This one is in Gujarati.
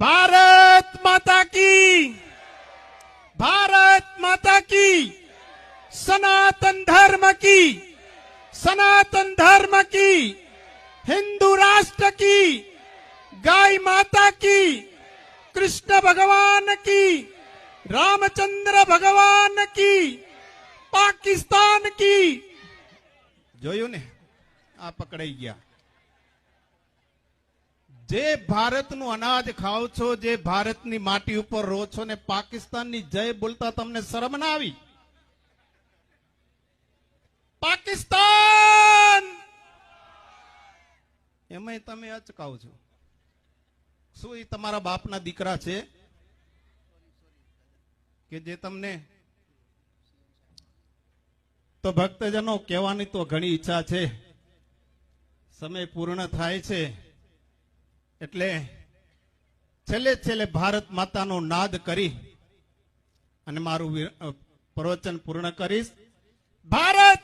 ભારત માતા કી ભારત માતા કી સનાતન ધર્મ કી સનાતન ધર્મ કી હિન્દુ રાષ્ટ્ર કી ગાય માતા કી કૃષ્ણ ભગવાન કી રામચંદ્ર ભગવાન કી પાકિસ્તાન કી જોયું ને? આ પકડાઈ ગયા. જે ભારતનું અનાજ ખાઓ છો, જે ભારતની માટી ઉપર રહો છો ને પાકિસ્તાનની જય બોલતા તમને શરમ ના આવી? પાકિસ્તાન! એમાંય તમે અચકાવ છો. શું એ તમારા બાપના દીકરા છે? કે જે તમને તો ભક્તજનો કહેવાની તો ઘણી ઈચ્છા છે. સમય પૂર્ણ થાય છે. એટલે છેલ્લે છેલ્લે ભારત માતાનો નાદ કરી અને મારું પ્રવચન પૂર્ણ કરીશ. ભારત